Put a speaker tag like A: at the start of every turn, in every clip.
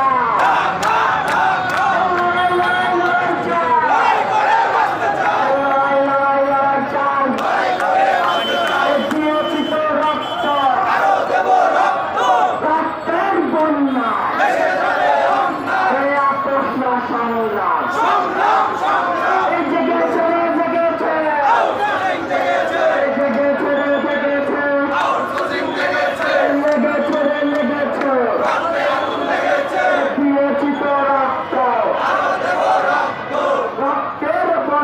A: চাই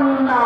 A: না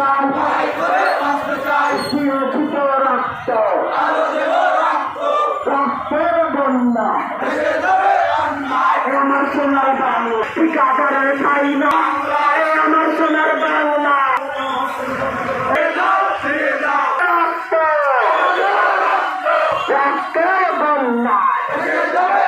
A: চাই ভাই করে বাঁচতে চাই চিরচিত রক্ত আলো দেব রক্ত রক্তের বন্যা ভেঙে দেবে অন্যায় আমার সোনার বাংলা টিকাদারের ছাই না আমার সোনার বাংলা রক্তের বন্যা ভেঙে দেবে